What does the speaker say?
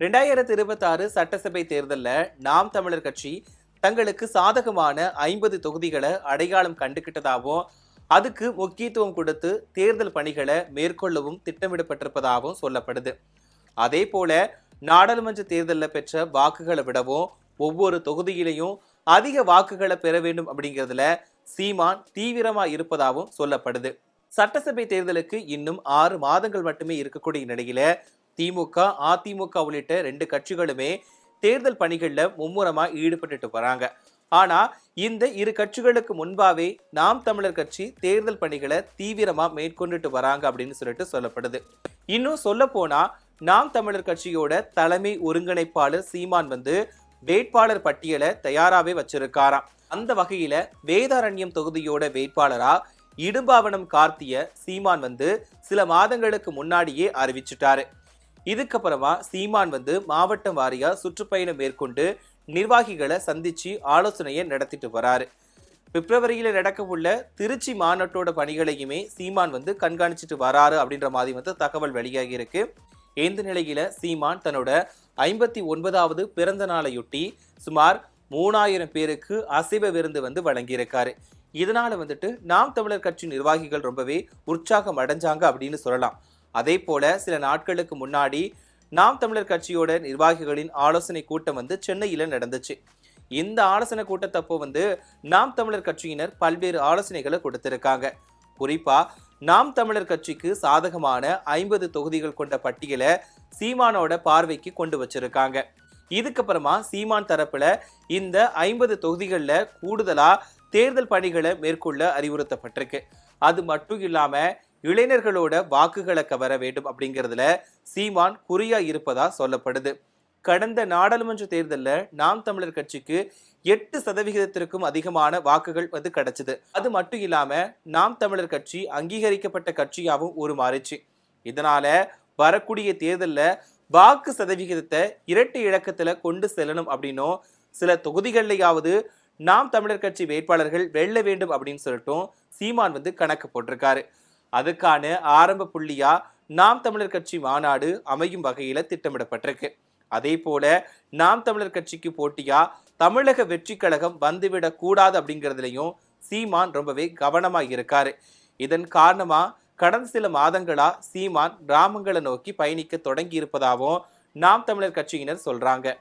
ரெண்டாயிரத்தி இருபத்தி ஆறு சட்டசபை தேர்தலில் நாம் தமிழர் கட்சி தங்களுக்கு சாதகமான ஐம்பது தொகுதிகளை அடையாளம் கண்டுகிட்டதாகவும் அதுக்கு முக்கியத்துவம் கொடுத்து தேர்தல் பணிகளை மேற்கொள்ளவும் திட்டமிடப்பட்டிருப்பதாகவும் சொல்லப்படுது. அதே போல நாடாளுமன்ற தேர்தலில் பெற்ற வாக்குகளை விடவும் ஒவ்வொரு தொகுதியிலையும் அதிக வாக்குகளை பெற வேண்டும் அப்படிங்கிறதுல சீமான் தீவிரமா இருப்பதாகவும் சொல்லப்படுது. சட்டசபை தேர்தலுக்கு இன்னும் ஆறு மாதங்கள் மட்டுமே இருக்கக்கூடிய நிலையில திமுக அதிமுக உள்ளிட்ட ரெண்டு கட்சிகளுமே தேர்தல் பணிகளில் மும்முரமாக ஈடுபட்டுட்டு வராங்க. ஆனால் இந்த இரு கட்சிகளுக்கு முன்பாகவே நாம் தமிழர் கட்சி தேர்தல் பணிகளை தீவிரமாக மேற்கொண்டுட்டு வராங்க அப்படின்னு சொல்லிட்டு சொல்லப்படுது. இன்னும் சொல்ல நாம் தமிழர் கட்சியோட தலைமை ஒருங்கிணைப்பாளர் சீமான் வந்து வேட்பாளர் பட்டியலை தயாராகவே வச்சிருக்காராம். அந்த வகையில வேதாரண்யம் தொகுதியோட வேட்பாளரா இடும்பாவனம் கார்த்திய சீமான் வந்து சில மாதங்களுக்கு முன்னாடியே அறிவிச்சிட்டாரு. இதுக்கப்புறமா சீமான் வந்து மாவட்டம் வாரியா சுற்றுப்பயணம் மேற்கொண்டு நிர்வாகிகளை சந்திச்சு ஆலோசனையை நடத்திட்டு வராரு. பிப்ரவரியில் நடக்கவுள்ள திருச்சி மாநாட்டோட பணிகளையுமே சீமான் வந்து கண்காணிச்சிட்டு வராரு அப்படின்ற மாதிரி வந்து தகவல் வெளியாகி இருக்கு. இந்த நிலையில சீமான் தன்னோட ஐம்பத்தி ஒன்பதாவது பிறந்த நாளையொட்டி சுமார் மூணாயிரம் பேருக்கு அசைவ விருந்து வந்து வழங்கியிருக்காரு. இதனால வந்துட்டு நாம் தமிழர் கட்சி நிர்வாகிகள் ரொம்பவே உற்சாகம் அடைஞ்சாங்க அப்படின்னு சொல்லலாம். அதே போல சில நாட்களுக்கு முன்னாடி நாம் தமிழர் கட்சியோட நிர்வாகிகளின் ஆலோசனை கூட்டம் வந்து சென்னையில் நடந்துச்சு. இந்த ஆலோசனை கூட்டத்தப்போ வந்து நாம் தமிழர் கட்சியினர் பல்வேறு ஆலோசனைகளை கொடுத்திருக்காங்க. குறிப்பா நாம் தமிழர் கட்சிக்கு சாதகமான ஐம்பது தொகுதிகள் கொண்ட பட்டியலை சீமானோட பார்வைக்கு கொண்டு வச்சிருக்காங்க. இதுக்கப்புறமா சீமான் தரப்புல இந்த ஐம்பது தொகுதிகளில் கூடுதலா தேர்தல் பணிகளை மேற்கொள்ள அறிவுறுத்தப்பட்டிருக்கு. அது மட்டும் இல்லாமல் இளைஞர்களோட வாக்குகளை கவர வேண்டும் அப்படிங்கிறதுல சீமான் குறியா இருப்பதா சொல்லப்படுது. கடந்த நாடாளுமன்ற தேர்தலில் நாம் தமிழர் கட்சிக்கு எட்டு சதவிகிதத்திற்கும் அதிகமான வாக்குகள் வந்து கிடைச்சது. அது மட்டும் இல்லாம நாம் தமிழர் கட்சி அங்கீகரிக்கப்பட்ட கட்சியாகவும் உருமாறுச்சு. இதனால வரக்கூடிய தேர்தலில் வாக்கு சதவிகிதத்தை இரட்டை இலக்கத்துல கொண்டு செல்லணும் அப்படின்னும் சில தொகுதிகள்லையாவது நாம் தமிழர் கட்சி வேட்பாளர்கள் வெல்ல வேண்டும் அப்படின்னு சொல்லிட்டும் சீமான் வந்து கணக்கு போட்டிருக்காரு. அதுக்கான ஆரம்ப புள்ளியா நாம் தமிழர் கட்சி மாநாடு அமையும் வகையில திட்டமிடப்பட்டிருக்கு. அதே போல நாம் தமிழர் கட்சிக்கு போட்டியா தமிழக வெற்றி கழகம் வந்துவிடக் கூடாது அப்படிங்கிறதுலையும் சீமான் ரொம்பவே கவனமா இருக்காரு. இதன் காரணமா கடந்த சில மாதங்களா சீமான் கிராமங்களை நோக்கி பயணிக்க தொடங்கி இருப்பதாகவும் நாம் தமிழர் கட்சியினர் சொல்றாங்க.